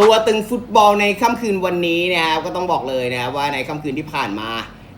ตัวตึงฟุตบอลในค่ำคืนวันนี้นะครับก็ต้องบอกเลยนะครับว่าในค่ำคืนที่ผ่านมา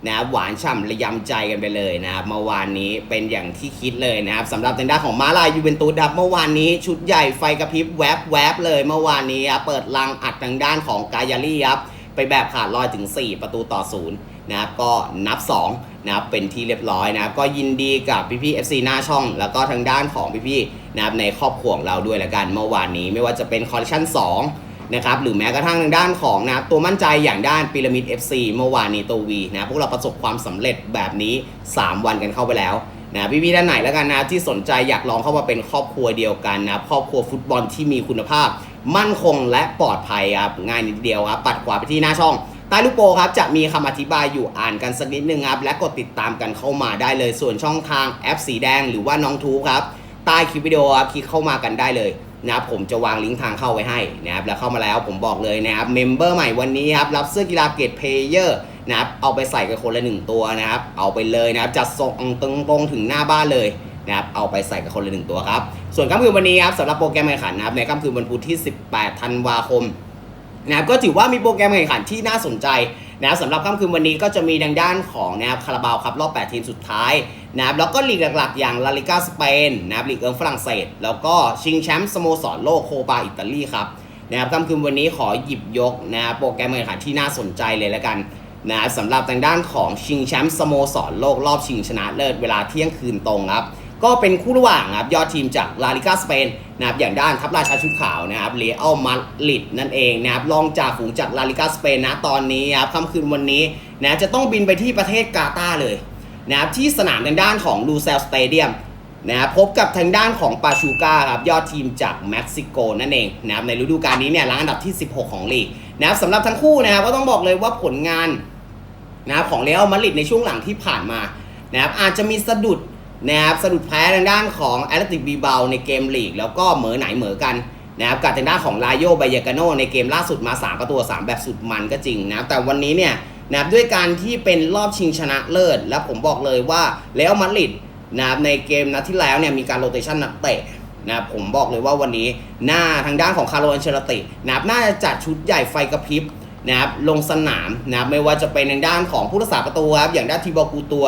นะครับหวานฉ่ำระยำใจกันไปเลยนะครับเมื่อวานนี้เป็นอย่างที่คิดเลยนะครับสำหรับทางด้านของมาลายยูเวนตุสครับเมื่อวานนี้ชุดใหญ่ไฟกระพริบแวบแวบเลยเมื่อวานนี้ครับเปิดลังอัดทางด้านของกายาลี่ครับไปแบบขาดลอยถึง 4 ประตูต่อศูนย์นะครับก็นับ2นะครับเป็นที่เรียบร้อยนะครับก็ยินดีกับพี่พี่ๆ FC หน้าช่อง แล้วก็ทางด้านของพี่พี่ๆนะครับในครอบครัวของเราด้วยละกัน เมื่อวานนี้ไม่ว่าจะเป็นคอลเลคชั่น2 นะครับหรือแม้กระทั่งทางด้านของนะครับตัวมั่นใจอย่างด้านพีระมิด FC เมื่อวานนี้ตัววีนะพวกเราประสบความสำเร็จแบบนี้ 3 วันกันเข้าไปแล้วนะพี่ๆด้านไหนแล้วกันนะที่สนใจอยากลองเข้ามาเป็นครอบครัวเดียวกันนะครอบครัวฟุตบอลที่มีคุณภาพ มั่นคงและปลอดภัยครับง่ายนิดเดียวครับปัดขวาไปที่หน้าช่องใต้ลูกโปครับจะมีคำอธิบายอยู่อ่านกันสักนิดนึงครับและกดติดตามกันเข้ามาได้เลยส่วนช่องทางแอปสีแดงหรือว่าน้องทูครับใต้คลิปวิดีโอครับคลิกเข้ามากันได้เลย นะครับผมจะวางลิงก์ทางเข้าไว้ให้นะครับแล้วเข้ามาแล้วผมบอกเลยนะครับเมมเบอร์ใหม่วันนี้ครับรับเสื้อกีฬาเกตเพลเยอร์นะครับเอาไปใส่กันคนละหนึ่งตัวนะครับเอาไปเลยนะครับจัดส่งตรงตรงถึงหน้าบ้านเลยนะครับเอาไปใส่กันคนละหนึ่งตัวครับส่วนค่ำคืนวันนี้ครับสำหรับโปรแกรมแข่งขันนะครับในค่ำคืนวันพุธที่ 18 ธันวาคมนะครับก็ถือว่ามีโปรแกรมแข่งขันที่น่าสนใจ นะครับสำหรับค่ำคืนวันนี้ก็จะมีดังด้านของนะครับคาราบาวครับรอบ 8 ทีมสุดท้ายนะครับแล้วก็ลีกหลักๆ อย่างลาลิกาสเปนนะครับลีกเอิงฝรั่งเศส แล้วก็ชิงแชมป์สโมสรโลกโคปาอิตาลีครับนะครับค่ำคืนวันนี้ขอหยิบยกนะครับโปรแกรมแข่งขันที่น่าสนใจเลยแล้วกันนะครับสำหรับทางด้านของชิงแชมป์สโมสรโลกรอบชิงชนะเลิศเวลาเที่ยงคืนตรงครับ ก็เป็นคู่ระหว่างครับยอดทีมจากลาลิกาสเปนนะครับอย่างด้านทัพราชาชุดขาวนะครับเรอัลมาดริดนั่นเองนะครับรองจากฝูงจากลาลิกาสเปนนะตอนนี้ครับค่ำคืนวันนี้นะจะต้องบินไปที่ประเทศกาตาร์เลยนะครับที่สนามทางด้านของลูเซลสเตเดียมนะครับพบกับทางด้านของปาชูกาครับยอดทีมจากเม็กซิโกนั่นเองนะครับในฤดูกาลนี้เนี่ยรังอันดับที่ 16 ของลีกนะครับสำหรับทั้งคู่นะครับก็ต้องบอกเลยว่าผลงานนะครับของเรอัลมาดริดในช่วงหลังที่ผ่านมานะครับอาจจะมีสะดุด นะครับสะดุดแพ้ทางด้านของแอตเลติกบีเบาในเกมลีก แล้วก็เหมือไหนเหมือกันนะครับกับทางด้านของลาโยบเยกาโนในเกมล่าสุดมา 3 ประตูสามแบบสุดมันก็จริงนะแต่วันนี้เนี่ยนะครับด้วยการที่เป็นรอบชิงชนะเลิศ และผมบอกเลยว่าเรอัลมาดริดนะครับในเกมนัดที่แล้วเนี่ยมีการโรเตชันนักเตะนะผมบอกเลยว่าวันนี้หน้าทางด้านของคาร์โลอันเชลตินะครับน่าจะจัดชุดใหญ่ไฟกระพริบนะครับลงสนามนะครับไม่ว่าจะเป็นทางด้านของผู้รักษาประตูครับอย่างด้านทีบอกูตัว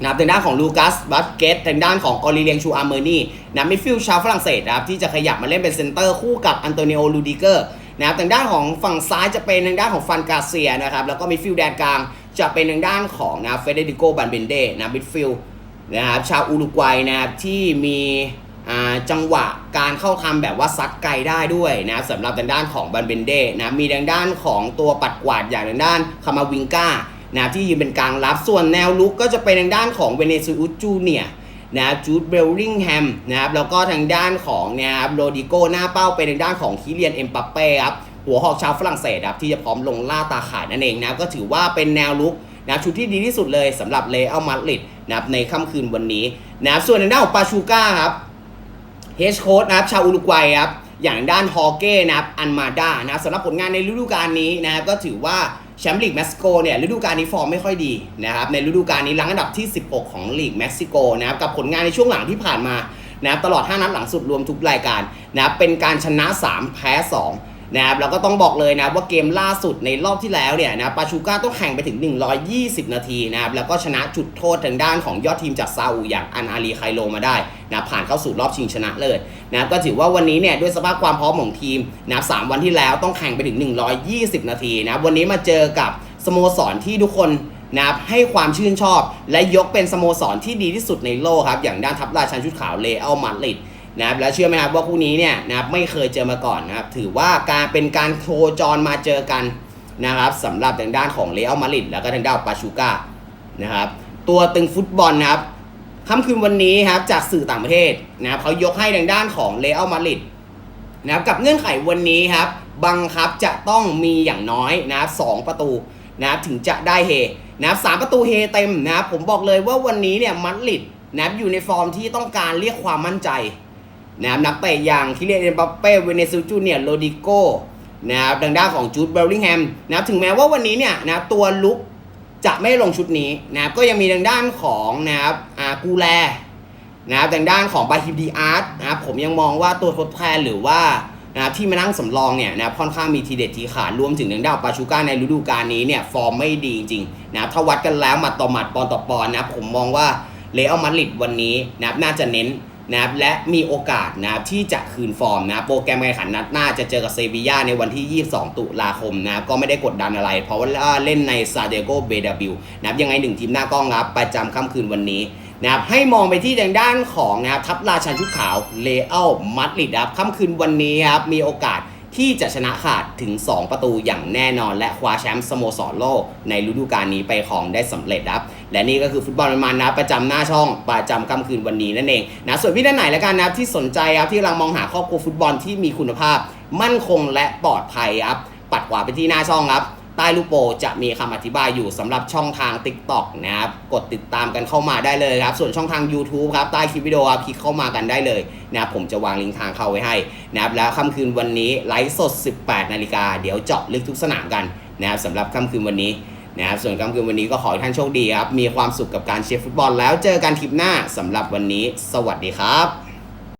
นะครับทางด้านของลูกัสบัสเกตทางด้านของออลิเลียงชูอาร์เมอร์นี่นะมิดฟิลด์ชาวฝรั่งเศสนะครับที่จะขยับมาเล่นเป็นเซนเตอร์คู่กับอันโตนิโอลูดิเกอร์นะครับทางด้านของฝั่งซ้ายจะเป็นทางด้านของฟันกาเซียนะครับแล้วก็มิดฟิลด์แดนกลางจะเป็นทางด้านของนะเฟเดริโกบันเบนเดนะมิดฟิลด์นะครับชาวอุรุกวัยนะครับที่มีอ่าจังหวะการเข้าทำแบบว่าซัดไกลได้ด้วยนะสำหรับทางด้านของบันเบนเดนะมีทางด้านของตัวปัดกวาดอย่างทางด้านคามาวิงกา นะครับที่ยืนเป็นกลางรับ ส่วนแนวลุกก็จะเป็นทางด้านของเวเนซุเอลจูเนียนะครับจูดเบลลิงแฮมนะครับแล้วก็ทางด้านของนะครับโรดิโกหน้าเป้าเป็นทางด้านของคิเลียนเอ็มปัปเป้ครับหัวหอกชาวฝรั่งเศสครับที่จะพร้อมลงล่าตาข่ายนั่นเองนะก็ถือว่าเป็นแนวลุกนะชุดที่ดีที่สุดเลยสำหรับเลอัลมาดริดนะครับในค่ำคืนวันนี้นะครับส่วนทางด้านของปาชูก้าครับเฮชโค้ดนะครับชาวอุรุกวัยครับอย่างด้านฮอเก้นะครับอันมาดานะสำหรับผลงานในฤดูกาลนี้นะครับก็ถือว่า แชมป์ลีกเม็กซิโกเนี่ยฤดูกาลนี้ฟอร์มไม่ค่อยดีนะครับในฤดูกาลนี้รังอันดับที่ 16 ของลีกเม็กซิโกนะครับกับผลงานในช่วงหลังที่ผ่านมานะครับตลอด 5 นัดหลังสุดรวมทุกรายการนะครับเป็นการชนะ 3 แพ้ 2นะครับแล้วก็ต้องบอกเลยนะว่าเกมล่าสุดในรอบที่แล้วเนี่ยนะปาชูก้าต้องแข่งไปถึง 120 นาทีนะครับแล้วก็ชนะจุดโทษทางด้านของยอดทีมจากซาอุอย่างอันอาลีไคโลมาได้ นะผ่านเข้าสู่รอบชิงชนะเลิศนะก็ถือว่าวันนี้เนี่ยด้วยสภาพความพร้อมของทีมนะสามวันที่แล้วต้องแข่งไปถึง 120 นาทีนะวันนี้มาเจอกับสโมสรที่ทุกคนนะครับให้ความชื่นชอบและยกเป็นสโมสรที่ดีที่สุดในโลกครับ อย่างด้านทัพราชันชุดขาวเลอัลมาดริดนะครับแล้วเชื่อไหมครับว่าคู่นี้เนี่ยนะครับไม่เคยเจอมาก่อนนะครับถือว่าการเป็นการโคจรมาเจอกันนะครับสำหรับทางด้านของเรอัลมาดริดแล้วก็ทางด้านปาชูก้านะครับตัวตึงฟุตบอลนะครับ ค่ำคืนวันนี้ครับจากสื่อต่างประเทศนะครับเขายกให้ทางด้านของเรอัลมาดริดนะครับกับเงื่อนไขวันนี้ครับบังคับจะต้องมีอย่างน้อยนะครับสองประตูนะครับถึงจะได้เฮนะครับสามประตูเฮเต็มนะครับผมบอกเลยว่าวันนี้เนี่ยมาดริดนะครับอยู่ในฟอร์มที่ต้องการเรียกความมั่นใจนะครับนักเตะอย่างคิเลียนเอ็มบัปเป้เวเนซูจูเนียโรดิโกนะครับทางด้านของจูดเบลลิงแฮมนะครับถึงแม้ว่าวันนี้เนี่ยนะครับตัวลุก จะไม่ลงชุดนี้นะครับก็ยังมีทางด้านของนะครับอากูแลนะครับทางด้านของบาฮิมดีอาร์ตนะครับผมยังมองว่าตัวทดแทนหรือว่านะครับที่มานั่งสำรองเนี่ยนะครับค่อนข้างมีทีเด็ดทีขาดรวมถึงทางด้านปาชูก้าในฤดูกาลนี้เนี่ยฟอร์มไม่ดีจริงๆนะครับถ้าวัดกันแล้วหมัดต่อหมัดปอนต่อปอนนะครับผมมองว่าเลอมาดริดวันนี้นะครับน่าจะเน้น นะครับและมีโอกาสนะครับที่จะคืนฟอร์มนะโปรแกรมการแข่งขันนัดหน้าจะเจอกับเซบีย่าในวันที่ 22 ตุลาคมนะครับก็ไม่ได้กดดันอะไร เพราะว่าเล่นในซาเดโกเบดาบิลนะครับยังไงหนึ่งทีมหน้ากล้องครับประจำค่ำคืนวันนี้นะครับให้มองไปที่ทางด้านของนะครับทัพราชันชุดขาวเลอัลมาดลิดครับค่ำคืนวันนี้ครับมีโอกาส ที่จะชนะขาดถึง 2 ประตูอย่างแน่นอน และคว้าแชมป์สโมสรโลกในฤดูกาลนี้ไปของได้สำเร็จครับ และนี่ก็คือฟุตบอลมันนะประจำหน้าช่องประจำค่ำคืนวันนี้นั่นเองนะส่วนพี่ท่านไหนแล้วกันนะครับที่สนใจครับที่กำลังมองหาครอบครัวฟุตบอลที่มีคุณภาพ มั่นคงและปลอดภัยครับปัดขวาไปที่หน้าช่องครับ ต้ลูกโปจะมีคำอธิบายอยู่สำหรับช่องทาง TikTok นะครับกดติดตามกันเข้ามาได้เลยครับ ส่วนช่องทาง YouTube ครับใต้คลิปวิดีโอครับคลิกเข้ามากันได้เลยนะครับผมจะวางลิงก์ทางเข้าไว้ให้นะครับแล้วค่ำคืนวันนี้ไลฟ์สด 18 นาฬิกาเดี๋ยวเจาะลึกทุกสนามกันนะครับสำหรับค่ำคืนวันนี้นะครับส่วนค่ำคืนวันนี้ก็ขอให้ท่านโชคดีครับมีความสุขกับการเชียร์ฟุตบอลแล้วเจอกันคลิปหน้าสำหรับวันนี้ สวัสดีครับ